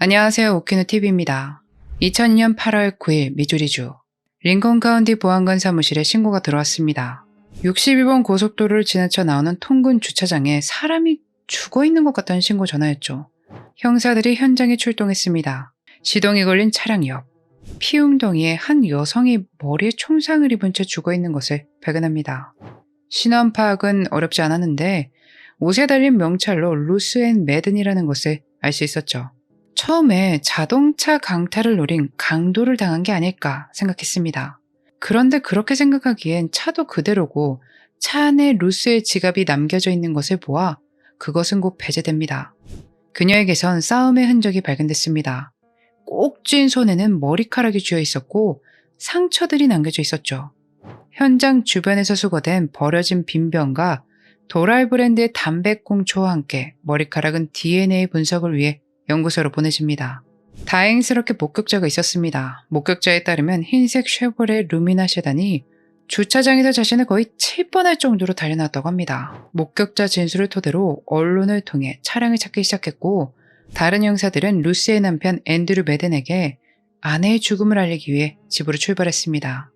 안녕하세요. 오키노 TV입니다. 2002년 8월 9일 미주리주 링컨 카운티 보안관 사무실에 신고가 들어왔습니다. 62번 고속도로를 지나쳐 나오는 통근 주차장에 사람이 죽어 있는 것 같다는 신고 전화였죠. 형사들이 현장에 출동했습니다. 시동이 걸린 차량 옆 피웅덩이에 한 여성이 머리에 총상을 입은 채 죽어 있는 것을 발견합니다. 신원 파악은 어렵지 않았는데 옷에 달린 명찰로 루스 앤 매든이라는 것을 알 수 있었죠. 처음에 자동차 강탈을 노린 강도를 당한 게 아닐까 생각했습니다. 그런데 그렇게 생각하기엔 차도 그대로고 차 안에 루스의 지갑이 남겨져 있는 것을 보아 그것은 곧 배제됩니다. 그녀에게선 싸움의 흔적이 발견됐습니다. 꼭 쥔 손에는 머리카락이 쥐어 있었고 상처들이 남겨져 있었죠. 현장 주변에서 수거된 버려진 빈병과 도랄 브랜드의 담배꽁초와 함께 머리카락은 DNA 분석을 위해 연구소로 보내집니다. 다행스럽게 목격자가 있었습니다. 목격자에 따르면 흰색 쉐보레 루미나 세단이 주차장에서 자신을 거의 칠 뻔할 정도로 달려났다고 합니다. 목격자 진술을 토대로 언론을 통해 차량을 찾기 시작했고 다른 형사들은 루스의 남편 앤드류 매든에게 아내의 죽음을 알리기 위해 집으로 출발했습니다.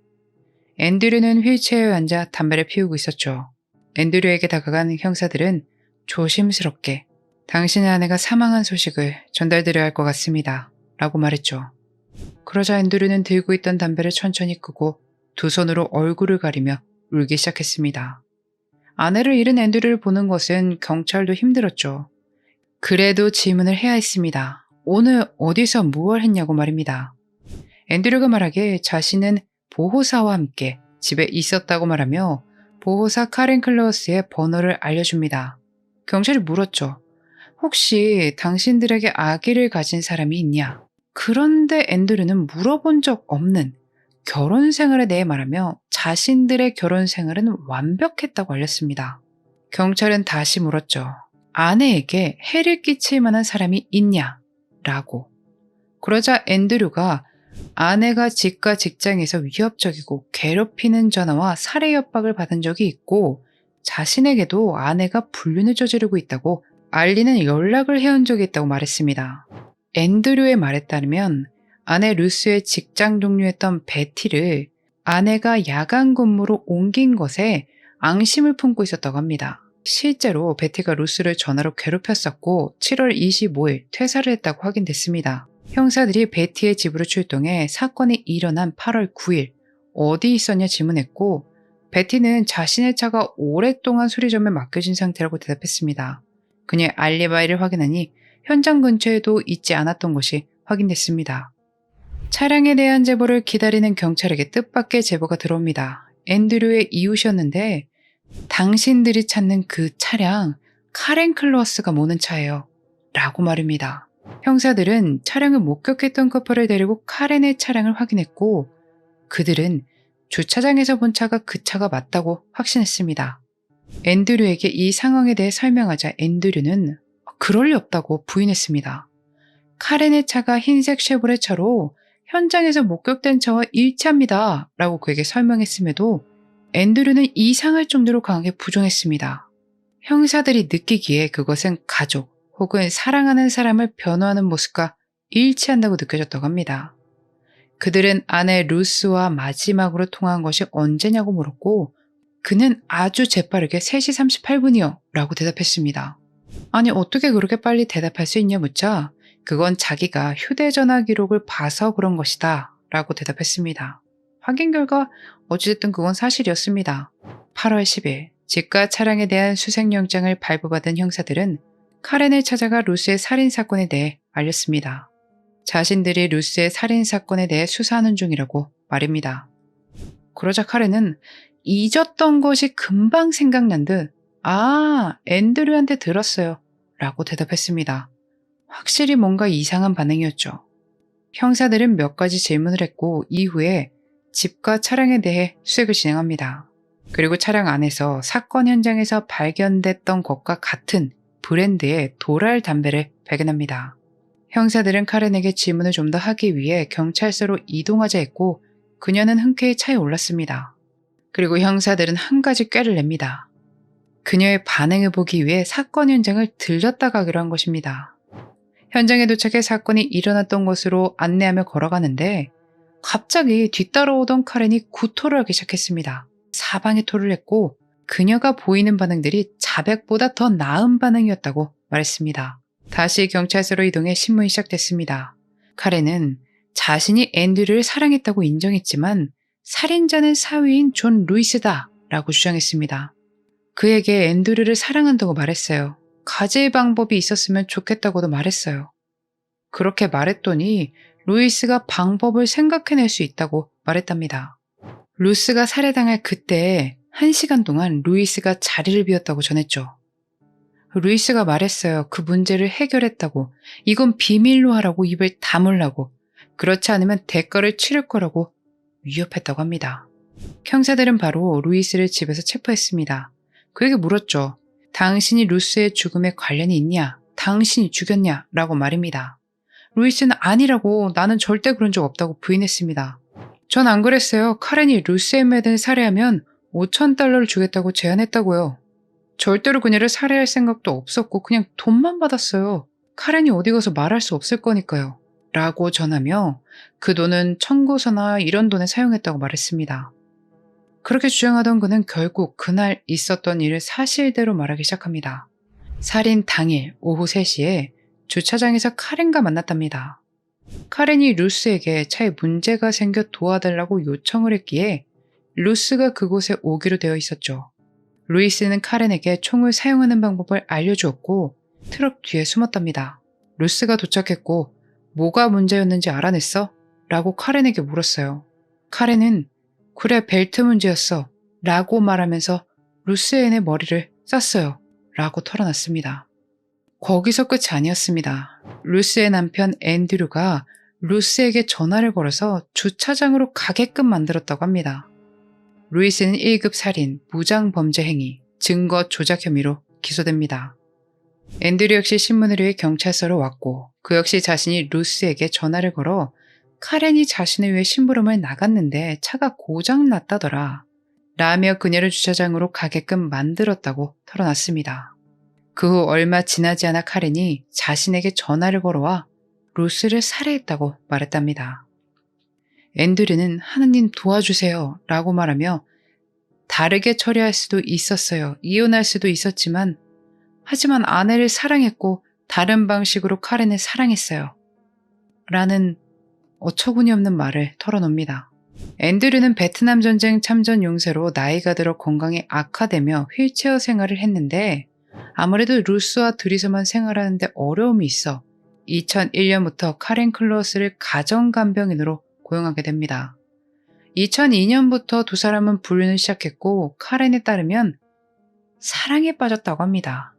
앤드류는 휠체어에 앉아 담배를 피우고 있었죠. 앤드류에게 다가간 형사들은 조심스럽게 당신의 아내가 사망한 소식을 전달드려야 할 것 같습니다. 라고 말했죠. 그러자 앤드류는 들고 있던 담배를 천천히 끄고 두 손으로 얼굴을 가리며 울기 시작했습니다. 아내를 잃은 앤드류를 보는 것은 경찰도 힘들었죠. 그래도 질문을 해야 했습니다. 오늘 어디서 무얼 했냐고 말입니다. 앤드류가 말하기에 자신은 보호사와 함께 집에 있었다고 말하며 보호사 카렌 클로스의 번호를 알려줍니다. 경찰이 물었죠. 혹시 당신들에게 아기를 가진 사람이 있냐? 그런데 앤드류는 물어본 적 없는 결혼 생활에 대해 말하며 자신들의 결혼 생활은 완벽했다고 알렸습니다. 경찰은 다시 물었죠. 아내에게 해를 끼칠 만한 사람이 있냐? 라고. 그러자 앤드류가 아내가 집과 직장에서 위협적이고 괴롭히는 전화와 살해 협박을 받은 적이 있고 자신에게도 아내가 불륜을 저지르고 있다고 알리는 연락을 해온 적이 있다고 말했습니다. 앤드류의 말에 따르면 아내 루스의 직장 동료였던 베티를 아내가 야간 근무로 옮긴 것에 앙심을 품고 있었다고 합니다. 실제로 베티가 루스를 전화로 괴롭혔었고 7월 25일 퇴사를 했다고 확인됐습니다. 형사들이 베티의 집으로 출동해 사건이 일어난 8월 9일 어디 있었냐 질문했고 베티는 자신의 차가 오랫동안 수리점에 맡겨진 상태라고 대답했습니다. 그녀의 알리바이를 확인하니 현장 근처에도 있지 않았던 것이 확인됐습니다. 차량에 대한 제보를 기다리는 경찰에게 뜻밖의 제보가 들어옵니다. 앤드류의 이웃이었는데 당신들이 찾는 그 차량 카렌 클로스가 모는 차예요. 라고 말입니다. 형사들은 차량을 목격했던 커플을 데리고 카렌의 차량을 확인했고 그들은 주차장에서 본 차가 그 차가 맞다고 확신했습니다. 앤드류에게 이 상황에 대해 설명하자 앤드류는 그럴 리 없다고 부인했습니다. 카렌의 차가 흰색 쉐보레 차로 현장에서 목격된 차와 일치합니다. 라고 그에게 설명했음에도 앤드류는 이상할 정도로 강하게 부정했습니다. 형사들이 느끼기에 그것은 가족 혹은 사랑하는 사람을 변호하는 모습과 일치한다고 느껴졌다고 합니다. 그들은 아내 루스와 마지막으로 통화한 것이 언제냐고 물었고 그는 아주 재빠르게 3시 38분이요 라고 대답했습니다. 아니 어떻게 그렇게 빨리 대답할 수 있냐 묻자 그건 자기가 휴대전화 기록을 봐서 그런 것이다 라고 대답했습니다. 확인 결과 어찌됐든 그건 사실이었습니다. 8월 10일 집과 차량에 대한 수색영장을 발부받은 형사들은 카렌을 찾아가 루스의 살인사건에 대해 알렸습니다. 자신들이 루스의 살인사건에 대해 수사하는 중이라고 말입니다. 그러자 카렌은 잊었던 것이 금방 생각난 듯, 아, 앤드류한테 들었어요. 라고 대답했습니다. 확실히 뭔가 이상한 반응이었죠. 형사들은 몇 가지 질문을 했고, 이후에 집과 차량에 대해 수색을 진행합니다. 그리고 차량 안에서 사건 현장에서 발견됐던 것과 같은 브랜드의 도랄 담배를 발견합니다. 형사들은 카렌에게 질문을 좀 더 하기 위해 경찰서로 이동하자 했고 그녀는 흔쾌히 차에 올랐습니다. 그리고 형사들은 한 가지 꾀를 냅니다. 그녀의 반응을 보기 위해 사건 현장을 들렸다 가기로 한 것입니다. 현장에 도착해 사건이 일어났던 곳으로 안내하며 걸어가는데 갑자기 뒤따라오던 카렌이 구토를 하기 시작했습니다. 사방에 토를 했고 그녀가 보이는 반응들이 자백보다 더 나은 반응이었다고 말했습니다. 다시 경찰서로 이동해 신문이 시작됐습니다. 카렌은 자신이 앤드류를 사랑했다고 인정했지만 살인자는 사위인 존 루이스다 라고 주장했습니다. 그에게 앤드류를 사랑한다고 말했어요. 가질 방법이 있었으면 좋겠다고도 말했어요. 그렇게 말했더니 루이스가 방법을 생각해낼 수 있다고 말했답니다. 루스가 살해당할 그때 한 시간 동안 루이스가 자리를 비웠다고 전했죠. 루이스가 말했어요. 그 문제를 해결했다고. 이건 비밀로 하라고 입을 다물라고. 그렇지 않으면 대가를 치를 거라고 위협했다고 합니다. 형사들은 바로 루이스를 집에서 체포했습니다. 그에게 물었죠. 당신이 루스의 죽음에 관련이 있냐? 당신이 죽였냐? 라고 말입니다. 루이스는 아니라고 나는 절대 그런 적 없다고 부인했습니다. 전 안 그랬어요. 카렌이 루스의 매든을 살해하면 5천 달러를 주겠다고 제안했다고요. 절대로 그녀를 살해할 생각도 없었고 그냥 돈만 받았어요. 카렌이 어디 가서 말할 수 없을 거니까요. 라고 전하며 그 돈은 청구서나 이런 돈에 사용했다고 말했습니다. 그렇게 주장하던 그는 결국 그날 있었던 일을 사실대로 말하기 시작합니다. 살인 당일 오후 3시에 주차장에서 카렌과 만났답니다. 카렌이 루스에게 차에 문제가 생겨 도와달라고 요청을 했기에 루스가 그곳에 오기로 되어 있었죠. 루이스는 카렌에게 총을 사용하는 방법을 알려주었고 트럭 뒤에 숨었답니다. 루스가 도착했고 뭐가 문제였는지 알아냈어? 라고 카렌에게 물었어요. 카렌은 그래 벨트 문제였어 라고 말하면서 루스앤의 머리를 쌌어요 라고 털어놨습니다. 거기서 끝이 아니었습니다. 루스의 남편 앤드류가 루스에게 전화를 걸어서 주차장으로 가게끔 만들었다고 합니다. 루이스는 1급 살인, 무장 범죄 행위, 증거 조작 혐의로 기소됩니다. 앤드류 역시 신문을 위해 경찰서로 왔고 그 역시 자신이 루스에게 전화를 걸어 카렌이 자신을 위해 심부름을 나갔는데 차가 고장 났다더라. 라며 그녀를 주차장으로 가게끔 만들었다고 털어놨습니다. 그 후 얼마 지나지 않아 카렌이 자신에게 전화를 걸어와 루스를 살해했다고 말했답니다. 앤드류는 하느님 도와주세요 라고 말하며 다르게 처리할 수도 있었어요. 이혼할 수도 있었지만 하지만 아내를 사랑했고 다른 방식으로 카렌을 사랑했어요. 라는 어처구니 없는 말을 털어놉니다. 앤드류는 베트남 전쟁 참전 용사로 나이가 들어 건강이 악화되며 휠체어 생활을 했는데 아무래도 루스와 둘이서만 생활하는데 어려움이 있어 2001년부터 카렌 클로스를 가정간병인으로 고용하게 됩니다. 2002년부터 두 사람은 불륜을 시작했고 카렌에 따르면 사랑에 빠졌다고 합니다.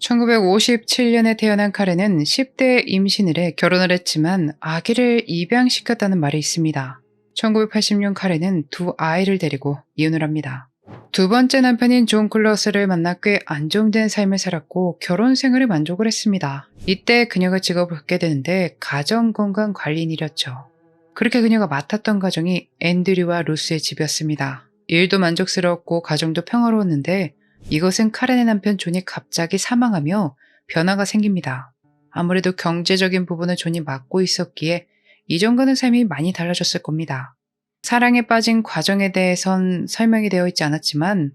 1957년에 태어난 카렌은 10대에 임신을 해 결혼을 했지만 아기를 입양시켰다는 말이 있습니다. 1980년 카렌은 두 아이를 데리고 이혼을 합니다. 두 번째 남편인 존 클러스를 만나 꽤 안정된 삶을 살았고 결혼 생활에 만족을 했습니다. 이때 그녀가 직업을 갖게 되는데 가정건강관리인이었죠. 그렇게 그녀가 맡았던 가정이 앤드류와 루스의 집이었습니다. 일도 만족스러웠고 가정도 평화로웠는데 이것은 카렌의 남편 존이 갑자기 사망하며 변화가 생깁니다. 아무래도 경제적인 부분을 존이 맡고 있었기에 이전과는 삶이 많이 달라졌을 겁니다. 사랑에 빠진 과정에 대해선 설명이 되어 있지 않았지만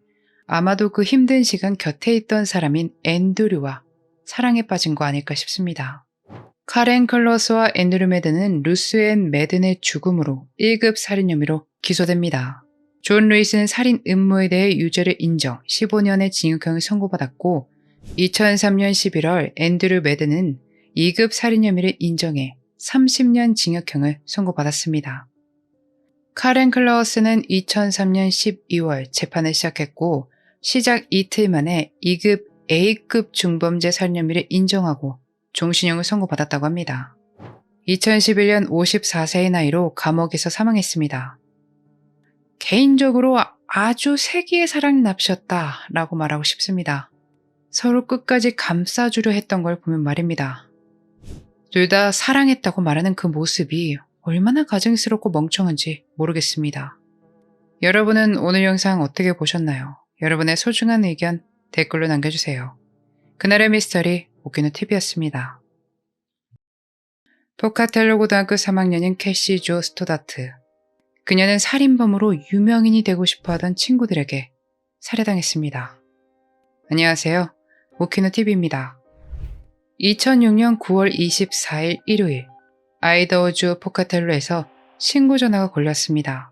아마도 그 힘든 시간 곁에 있던 사람인 앤드류와 사랑에 빠진 거 아닐까 싶습니다. 카렌 클러스와 앤드류 매든은 루스 앤 매든의 죽음으로 1급 살인 혐의로 기소됩니다. 존 루이스는 살인 음모에 대해 유죄를 인정 15년의 징역형을 선고받았고 2003년 11월 앤드류 매든은 2급 살인 혐의를 인정해 30년 징역형을 선고받았습니다. 카렌 클라우스는 2003년 12월 재판을 시작했고 시작 이틀 만에 2급 A급 중범죄 살인 혐의를 인정하고 종신형을 선고받았다고 합니다. 2011년 54세의 나이로 감옥에서 사망했습니다. 개인적으로 아주 세기의 사랑이 납셨다 라고 말하고 싶습니다. 서로 끝까지 감싸주려 했던 걸 보면 말입니다. 둘 다 사랑했다고 말하는 그 모습이 얼마나 가증스럽고 멍청한지 모르겠습니다. 여러분은 오늘 영상 어떻게 보셨나요? 여러분의 소중한 의견 댓글로 남겨주세요. 그날의 미스터리 오키노 TV였습니다. 포카텔로 고등학교 3학년인 캐시 조 스토다트. 그녀는 살인범으로 유명인이 되고 싶어 하던 친구들에게 살해당했습니다. 안녕하세요. 오키노 TV입니다. 2006년 9월 24일 일요일, 아이다호주 포카텔로에서 신고 전화가 걸렸습니다.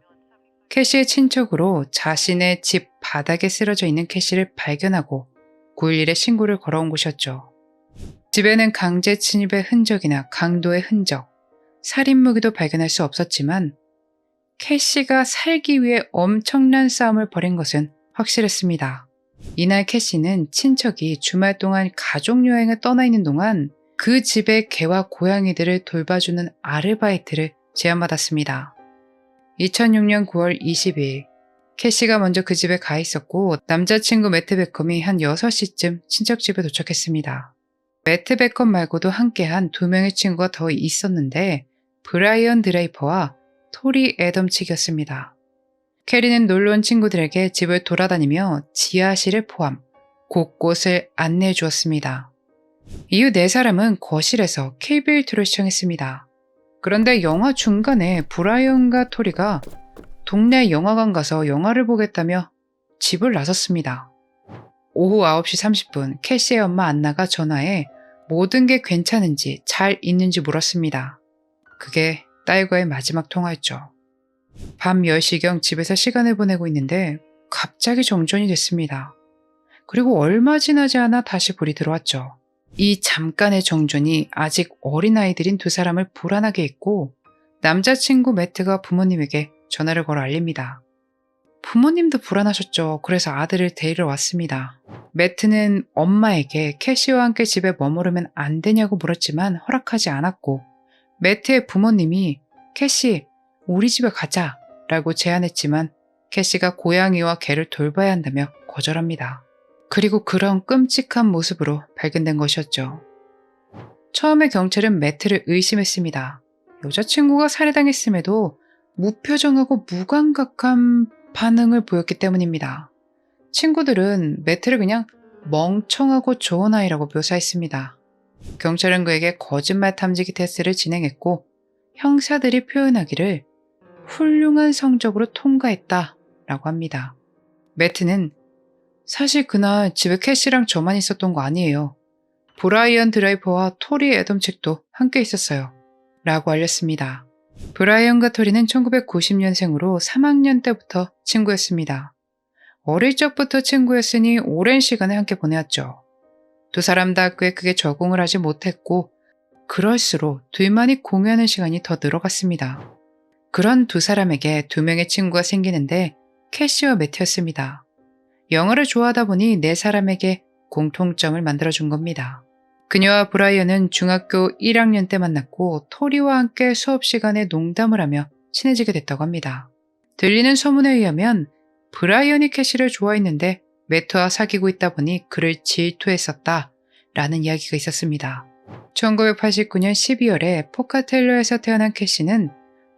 캐시의 친척으로 자신의 집 바닥에 쓰러져 있는 캐시를 발견하고 911에 신고를 걸어온 곳이었죠. 집에는 강제 침입의 흔적이나 강도의 흔적, 살인 무기도 발견할 수 없었지만 캐시가 살기 위해 엄청난 싸움을 벌인 것은 확실했습니다. 이날 캐시는 친척이 주말 동안 가족 여행을 떠나 있는 동안 그 집의 개와 고양이들을 돌봐주는 아르바이트를 제안받았습니다. 2006년 9월 22일, 캐시가 먼저 그 집에 가 있었고 남자친구 매트 베컴이 한 6시쯤 친척 집에 도착했습니다. 매트 베컴 말고도 함께한 두 명의 친구가 더 있었는데 브라이언 드레이퍼와 토리 애덤치기였습니다. 캐리는 놀러 온 친구들에게 집을 돌아다니며 지하실을 포함 곳곳을 안내해 주었습니다. 이후 네 사람은 거실에서 케이블2를 시청했습니다. 그런데 영화 중간에 브라이언과 토리가 동네 영화관 가서 영화를 보겠다며 집을 나섰습니다. 오후 9시 30분 캐시의 엄마 안나가 전화해 모든 게 괜찮은지 잘 있는지 물었습니다. 그게 딸과의 마지막 통화였죠. 밤 10시경 집에서 시간을 보내고 있는데 갑자기 정전이 됐습니다. 그리고 얼마 지나지 않아 다시 불이 들어왔죠. 이 잠깐의 정전이 아직 어린아이들인 두 사람을 불안하게 했고 남자친구 매트가 부모님에게 전화를 걸어 알립니다. 부모님도 불안하셨죠. 그래서 아들을 데리러 왔습니다. 매트는 엄마에게 캐시와 함께 집에 머무르면 안 되냐고 물었지만 허락하지 않았고 매트의 부모님이 캐시, 우리 집에 가자 라고 제안했지만 캐시가 고양이와 개를 돌봐야 한다며 거절합니다. 그리고 그런 끔찍한 모습으로 발견된 것이었죠. 처음에 경찰은 매트를 의심했습니다. 여자친구가 살해당했음에도 무표정하고 무감각한 반응을 보였기 때문입니다. 친구들은 매트를 그냥 멍청하고 좋은 아이라고 묘사했습니다. 경찰은 그에게 거짓말 탐지기 테스트를 진행했고 형사들이 표현하기를 훌륭한 성적으로 통과했다 라고 합니다. 매트는 사실 그날 집에 캐시랑 저만 있었던 거 아니에요. 브라이언 드라이버와 토리 애덤책도 함께 있었어요. 라고 알렸습니다. 브라이언과 토리는 1990년생으로 3학년 때부터 친구였습니다. 어릴 적부터 친구였으니 오랜 시간을 함께 보내었죠. 두 사람 다 꽤 크게 적응을 하지 못했고 그럴수록 둘만이 공유하는 시간이 더 늘어갔습니다. 그런 두 사람에게 두 명의 친구가 생기는데 캐시와 매트였습니다. 영어를 좋아하다 보니 네 사람에게 공통점을 만들어준 겁니다. 그녀와 브라이언은 중학교 1학년 때 만났고 토리와 함께 수업 시간에 농담을 하며 친해지게 됐다고 합니다. 들리는 소문에 의하면 브라이언이 캐시를 좋아했는데 매트와 사귀고 있다 보니 그를 질투했었다 라는 이야기가 있었습니다. 1989년 12월에 포카텔로에서 태어난 캐시는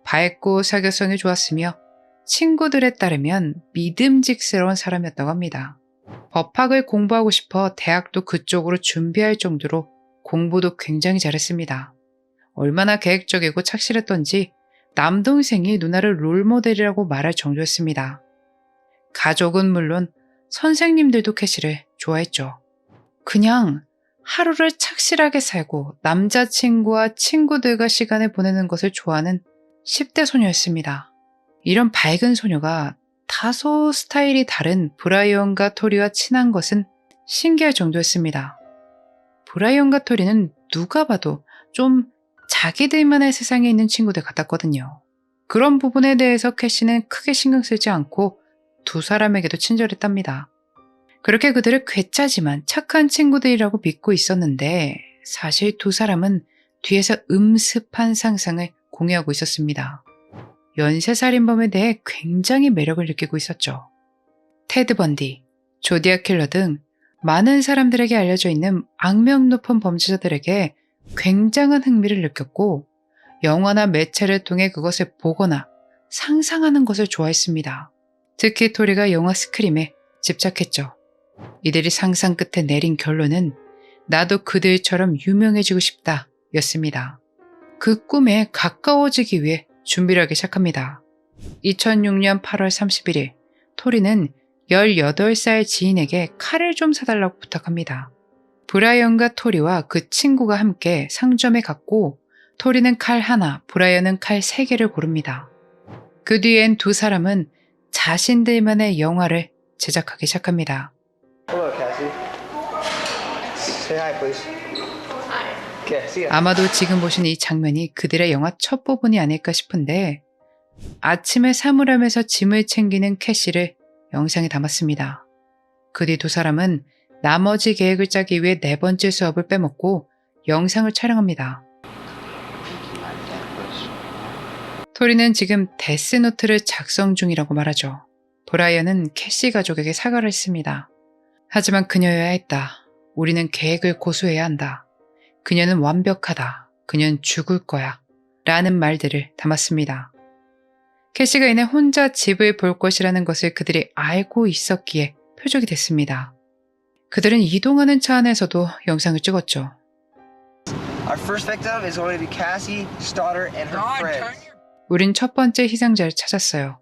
밝고 사교성이 좋았으며 친구들에 따르면 믿음직스러운 사람이었다고 합니다. 법학을 공부하고 싶어 대학도 그쪽으로 준비할 정도로 공부도 굉장히 잘했습니다. 얼마나 계획적이고 착실했던지 남동생이 누나를 롤모델이라고 말할 정도였습니다. 가족은 물론 선생님들도 캐시를 좋아했죠. 그냥 하루를 착실하게 살고 남자친구와 친구들과 시간을 보내는 것을 좋아하는 10대 소녀였습니다. 이런 밝은 소녀가 다소 스타일이 다른 브라이언과 토리와 친한 것은 신기할 정도였습니다. 브라이언과 토리는 누가 봐도 좀 자기들만의 세상에 있는 친구들 같았거든요. 그런 부분에 대해서 캐시는 크게 신경 쓰지 않고 두 사람에게도 친절했답니다. 그렇게 그들을 괴짜지만 착한 친구들이라고 믿고 있었는데 사실 두 사람은 뒤에서 음습한 상상을 공유하고 있었습니다. 연쇄살인범에 대해 굉장히 매력을 느끼고 있었죠. 테드 번디, 조디아 킬러 등 많은 사람들에게 알려져 있는 악명 높은 범죄자들에게 굉장한 흥미를 느꼈고 영화나 매체를 통해 그것을 보거나 상상하는 것을 좋아했습니다. 특히 토리가 영화 스크림에 집착했죠. 이들이 상상 끝에 내린 결론은 나도 그들처럼 유명해지고 싶다 였습니다. 그 꿈에 가까워지기 위해 준비를 하기 시작합니다. 2006년 8월 31일, 토리는 18살 지인에게 칼을 좀 사달라고 부탁합니다. 브라이언과 토리와 그 친구가 함께 상점에 갔고, 토리는 칼 하나, 브라이언은 칼 세 개를 고릅니다. 그 뒤엔 두 사람은 자신들만의 영화를 제작하기 시작합니다. Hello, Cassie. Say hi, please. Okay, see ya. 아마도 지금 보신 이 장면이 그들의 영화 첫 부분이 아닐까 싶은데 아침에 사물함에서 짐을 챙기는 캐시를 영상에 담았습니다. 그 뒤 두 사람은 나머지 계획을 짜기 위해 네 번째 수업을 빼먹고 영상을 촬영합니다. 토리는 지금 데스노트를 작성 중이라고 말하죠. 브라이언은 캐시 가족에게 사과를 했습니다. 하지만 그녀여야 했다. 우리는 계획을 고수해야 한다. 그녀는 완벽하다. 그녀는 죽을 거야. 라는 말들을 담았습니다. 캐시가 이내 혼자 집을 볼 것이라는 것을 그들이 알고 있었기에 표적이 됐습니다. 그들은 이동하는 차 안에서도 영상을 찍었죠. Our first victim is going to be Cassie, Stoddard, and her friends. 우린 첫 번째 희생자를 찾았어요.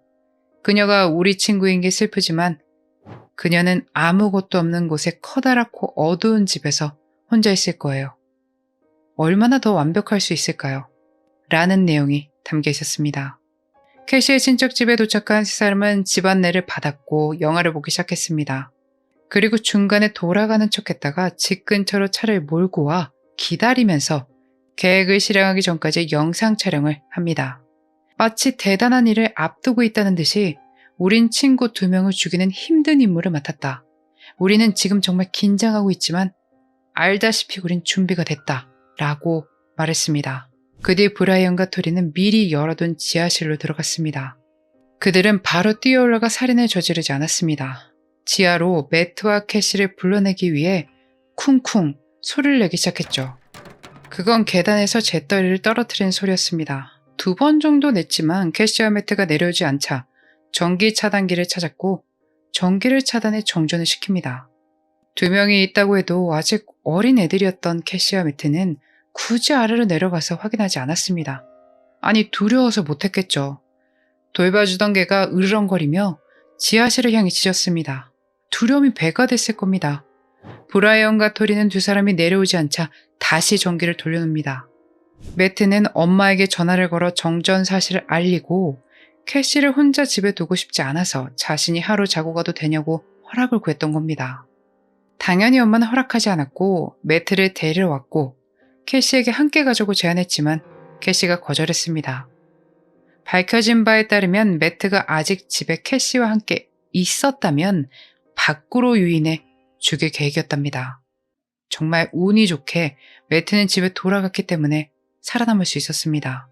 그녀가 우리 친구인 게 슬프지만 그녀는 아무것도 없는 곳에 커다랗고 어두운 집에서 혼자 있을 거예요. 얼마나 더 완벽할 수 있을까요? 라는 내용이 담겨 있었습니다. 캐시의 친척집에 도착한 세 사람은 집 안내를 받았고 영화를 보기 시작했습니다. 그리고 중간에 돌아가는 척 했다가 집 근처로 차를 몰고 와 기다리면서 계획을 실행하기 전까지 영상 촬영을 합니다. 마치 대단한 일을 앞두고 있다는 듯이 우린 친구 두 명을 죽이는 힘든 임무를 맡았다. 우리는 지금 정말 긴장하고 있지만 알다시피 우린 준비가 됐다. 라고 말했습니다. 그 뒤 브라이언과 토리는 미리 열어둔 지하실로 들어갔습니다. 그들은 바로 뛰어올라가 살인을 저지르지 않았습니다. 지하로 매트와 캐시를 불러내기 위해 쿵쿵 소리를 내기 시작했죠. 그건 계단에서 재떨이를 떨어뜨린 소리였습니다. 두 번 정도 냈지만 캐시와 매트가 내려오지 않자 전기 차단기를 찾았고 전기를 차단해 정전을 시킵니다. 두 명이 있다고 해도 아직 어린 애들이었던 캐시와 매트는 굳이 아래로 내려가서 확인하지 않았습니다. 아니 두려워서 못했겠죠. 돌봐주던 개가 으르렁거리며 지하실을 향해 짖었습니다. 두려움이 배가 됐을 겁니다. 브라이언과 토리는 두 사람이 내려오지 않자 다시 전기를 돌려놓습니다. 매트는 엄마에게 전화를 걸어 정전 사실을 알리고 캐시를 혼자 집에 두고 싶지 않아서 자신이 하루 자고 가도 되냐고 허락을 구했던 겁니다. 당연히 엄마는 허락하지 않았고 매트를 데려왔고 캐시에게 함께 가자고 제안했지만 캐시가 거절했습니다. 밝혀진 바에 따르면 매트가 아직 집에 캐시와 함께 있었다면 밖으로 유인해 죽일 계획이었답니다. 정말 운이 좋게 매트는 집에 돌아갔기 때문에 살아남을 수 있었습니다.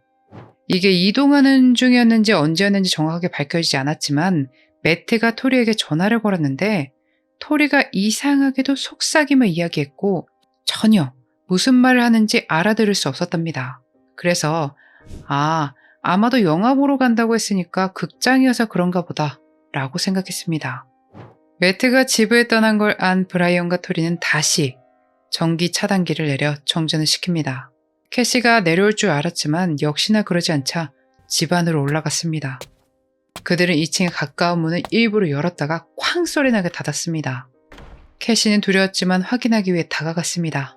이게 이동하는 중이었는지 언제였는지 정확하게 밝혀지지 않았지만 매트가 토리에게 전화를 걸었는데 토리가 이상하게도 속삭임을 이야기했고 전혀 무슨 말을 하는지 알아들을 수 없었답니다. 그래서 아 아마도 영화 보러 간다고 했으니까 극장이어서 그런가 보다 라고 생각했습니다. 매트가 집을 떠난 걸 안 브라이언과 토리는 다시 전기 차단기를 내려 정전을 시킵니다. 캐시가 내려올 줄 알았지만 역시나 그러지 않자 집 안으로 올라갔습니다. 그들은 2층에 가까운 문을 일부러 열었다가 쾅 소리 나게 닫았습니다. 캐시는 두려웠지만 확인하기 위해 다가갔습니다.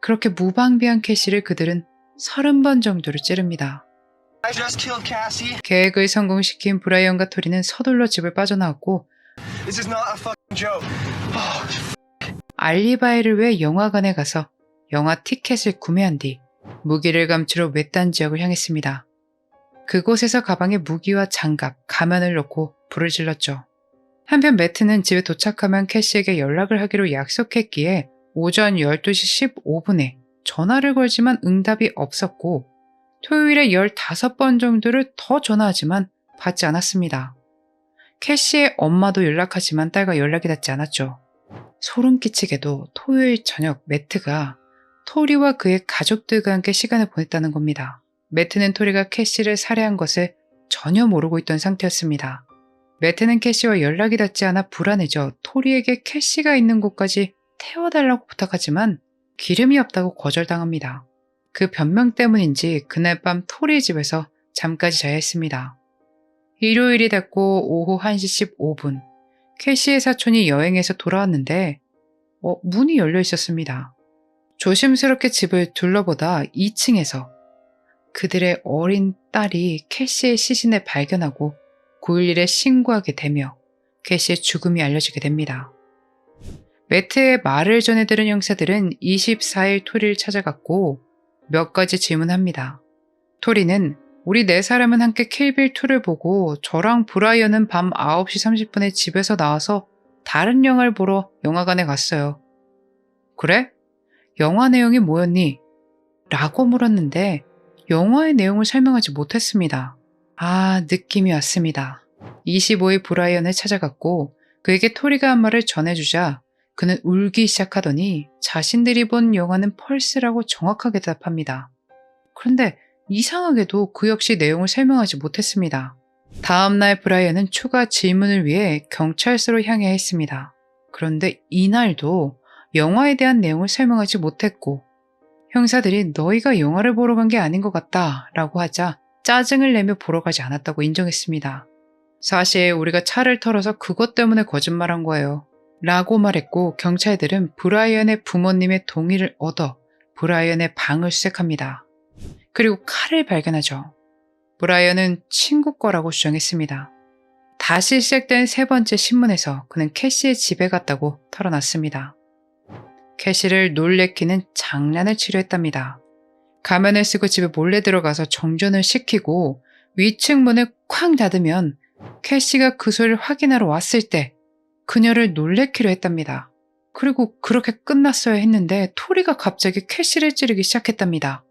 그렇게 무방비한 캐시를 그들은 30번 정도를 찌릅니다. 계획을 성공시킨 브라이언과 토리는 서둘러 집을 빠져나왔고 joke. 알리바이를 위해 영화관에 가서 영화 티켓을 구매한 뒤 무기를 감추러 외딴 지역을 향했습니다. 그곳에서 가방에 무기와 장갑, 가면을 넣고 불을 질렀죠. 한편 매트는 집에 도착하면 캐시에게 연락을 하기로 약속했기에 오전 12시 15분에 전화를 걸지만 응답이 없었고 토요일에 15번 정도를 더 전화하지만 받지 않았습니다. 캐시의 엄마도 연락하지만 딸과 연락이 닿지 않았죠. 소름 끼치게도 토요일 저녁 매트가 토리와 그의 가족들과 함께 시간을 보냈다는 겁니다. 매트는 토리가 캐시를 살해한 것을 전혀 모르고 있던 상태였습니다. 매트는 캐시와 연락이 닿지 않아 불안해져 토리에게 캐시가 있는 곳까지 태워달라고 부탁하지만 기름이 없다고 거절당합니다. 그 변명 때문인지 그날 밤 토리 집에서 잠까지 자야 했습니다. 일요일이 됐고 오후 1시 15분 캐시의 사촌이 여행에서 돌아왔는데 어, 문이 열려 있었습니다. 조심스럽게 집을 둘러보다 2층에서 그들의 어린 딸이 캐시의 시신을 발견하고 911에 신고하게 되며 캐시의 죽음이 알려지게 됩니다. 매트의 말을 전해 들은 형사들은 24일 토리를 찾아갔고 몇 가지 질문합니다. 토리는 우리 네 사람은 함께 킬빌2를 보고 저랑 브라이언은 밤 9시 30분에 집에서 나와서 다른 영화를 보러 영화관에 갔어요. 그래? 영화 내용이 뭐였니? 라고 물었는데 영화의 내용을 설명하지 못했습니다. 아, 느낌이 왔습니다. 25일 브라이언을 찾아갔고 그에게 토리가 한 말을 전해주자 그는 울기 시작하더니 자신들이 본 영화는 펄스라고 정확하게 대답합니다. 그런데 이상하게도 그 역시 내용을 설명하지 못했습니다. 다음날 브라이언은 추가 질문을 위해 경찰서로 향해 했습니다. 그런데 이날도 영화에 대한 내용을 설명하지 못했고 형사들이 너희가 영화를 보러 간 게 아닌 것 같다 라고 하자 짜증을 내며 보러 가지 않았다고 인정했습니다. 사실 우리가 차를 털어서 그것 때문에 거짓말한 거예요. 라고 말했고 경찰들은 브라이언의 부모님의 동의를 얻어 브라이언의 방을 수색합니다. 그리고 칼을 발견하죠. 브라이언은 친구 거라고 주장했습니다. 다시 시작된 세 번째 신문에서 그는 캐시의 집에 갔다고 털어놨습니다. 캐시를 놀래키는 장난을 치료했답니다. 가면을 쓰고 집에 몰래 들어가서 정전을 시키고 위층 문을 쾅 닫으면 캐시가 그 소리를 확인하러 왔을 때 그녀를 놀래키려 했답니다. 그리고 그렇게 끝났어야 했는데 토리가 갑자기 캐시를 찌르기 시작했답니다.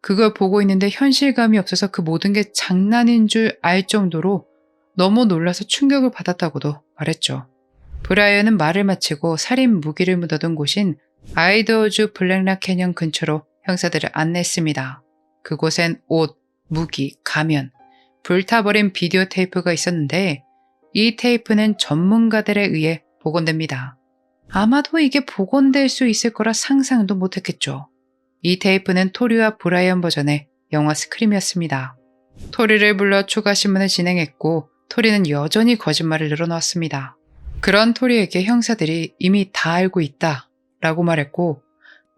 그걸 보고 있는데 현실감이 없어서 그 모든 게 장난인 줄 알 정도로 너무 놀라서 충격을 받았다고도 말했죠. 브라이언은 말을 마치고 살인 무기를 묻어둔 곳인 아이더우주 블랙락 캐년 근처로 형사들을 안내했습니다. 그곳엔 옷, 무기, 가면, 불타버린 비디오 테이프가 있었는데 이 테이프는 전문가들에 의해 복원됩니다. 아마도 이게 복원될 수 있을 거라 상상도 못했겠죠. 이 테이프는 토리와 브라이언 버전의 영화 스크림이었습니다. 토리를 불러 추가 신문을 진행했고 토리는 여전히 거짓말을 늘어놓았습니다. 그런 토리에게 형사들이 이미 다 알고 있다 라고 말했고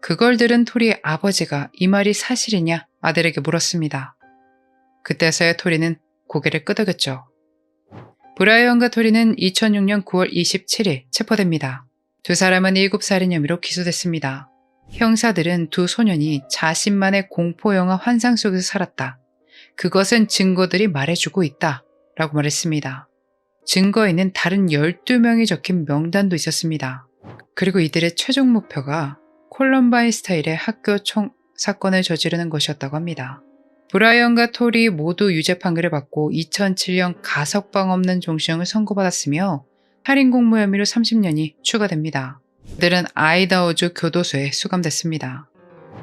그걸 들은 토리의 아버지가 이 말이 사실이냐 아들에게 물었습니다. 그때서야 토리는 고개를 끄덕였죠. 브라이언과 토리는 2006년 9월 27일 체포됩니다. 두 사람은 7살인 혐의로 기소됐습니다. 형사들은 두 소년이 자신만의 공포영화 환상 속에서 살았다. 그것은 증거들이 말해주고 있다. 라고 말했습니다. 증거에는 다른 12명이 적힌 명단도 있었습니다. 그리고 이들의 최종 목표가 콜럼바인 스타일의 학교 총 사건을 저지르는 것이었다고 합니다. 브라이언과 토리 모두 유죄 판결을 받고 2007년 가석방 없는 종신형을 선고받았으며 살인 공모 혐의로 30년이 추가됩니다. 그들은 아이다호주 교도소에 수감됐습니다.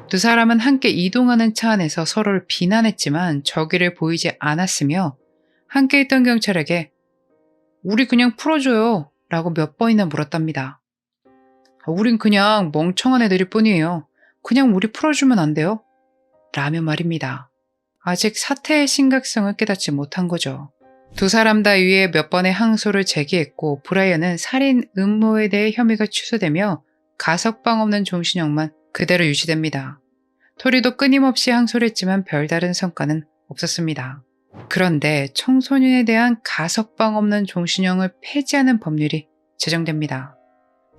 두 사람은 함께 이동하는 차 안에서 서로를 비난했지만 적의를 보이지 않았으며 함께 있던 경찰에게 우리 그냥 풀어줘요 라고 몇 번이나 물었답니다. 우린 그냥 멍청한 애들일 뿐이에요. 그냥 우리 풀어주면 안 돼요? 라며 말입니다. 아직 사태의 심각성을 깨닫지 못한 거죠. 두 사람 다 위에 몇 번의 항소를 제기했고 브라이언은 살인 음모에 대해 혐의가 취소되며 가석방 없는 종신형만 그대로 유지됩니다. 토리도 끊임없이 항소를 했지만 별다른 성과는 없었습니다. 그런데 청소년에 대한 가석방 없는 종신형을 폐지하는 법률이 제정됩니다.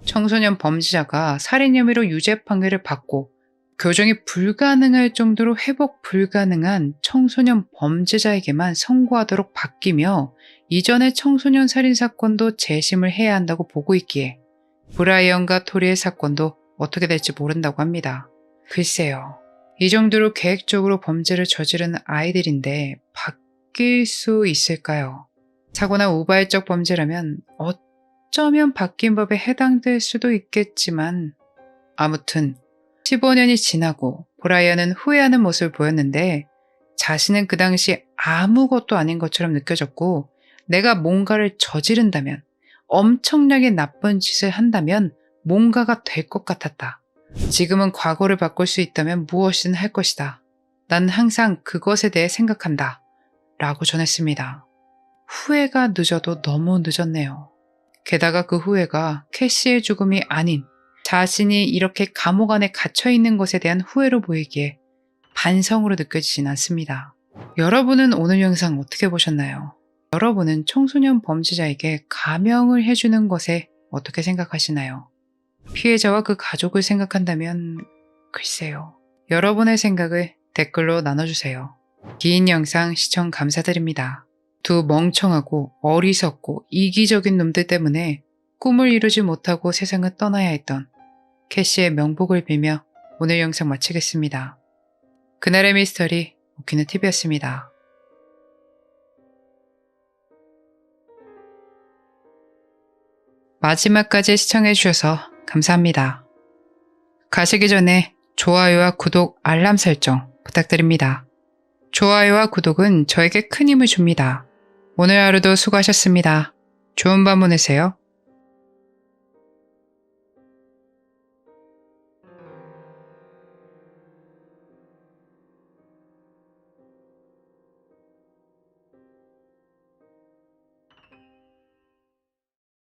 청소년 범죄자가 살인 혐의로 유죄 판결을 받고 교정이 불가능할 정도로 회복 불가능한 청소년 범죄자에게만 선고하도록 바뀌며 이전의 청소년 살인 사건도 재심을 해야 한다고 보고 있기에 브라이언과 토리의 사건도 어떻게 될지 모른다고 합니다. 글쎄요. 이 정도로 계획적으로 범죄를 저지르는 아이들인데 바뀔 수 있을까요? 사고나 우발적 범죄라면 어쩌면 바뀐 법에 해당될 수도 있겠지만 아무튼 15년이 지나고 브라이언은 후회하는 모습을 보였는데 자신은 그 당시 아무것도 아닌 것처럼 느껴졌고 내가 뭔가를 저지른다면 엄청나게 나쁜 짓을 한다면 뭔가가 될 것 같았다. 지금은 과거를 바꿀 수 있다면 무엇이든 할 것이다. 난 항상 그것에 대해 생각한다. 라고 전했습니다. 후회가 늦어도 너무 늦었네요. 게다가 그 후회가 캐시의 죽음이 아닌 자신이 이렇게 감옥 안에 갇혀 있는 것에 대한 후회로 보이기에 반성으로 느껴지진 않습니다. 여러분은 오늘 영상 어떻게 보셨나요? 여러분은 청소년 범죄자에게 감형을 해주는 것에 어떻게 생각하시나요? 피해자와 그 가족을 생각한다면 글쎄요. 여러분의 생각을 댓글로 나눠주세요. 긴 영상 시청 감사드립니다. 두 멍청하고 어리석고 이기적인 놈들 때문에 꿈을 이루지 못하고 세상을 떠나야 했던 캐시의 명복을 빌며 오늘 영상 마치겠습니다. 그날의 미스터리 오키는 TV였습니다. 마지막까지 시청해주셔서 감사합니다. 가시기 전에 좋아요와 구독, 알람 설정 부탁드립니다. 좋아요와 구독은 저에게 큰 힘을 줍니다. 오늘 하루도 수고하셨습니다. 좋은 밤 보내세요.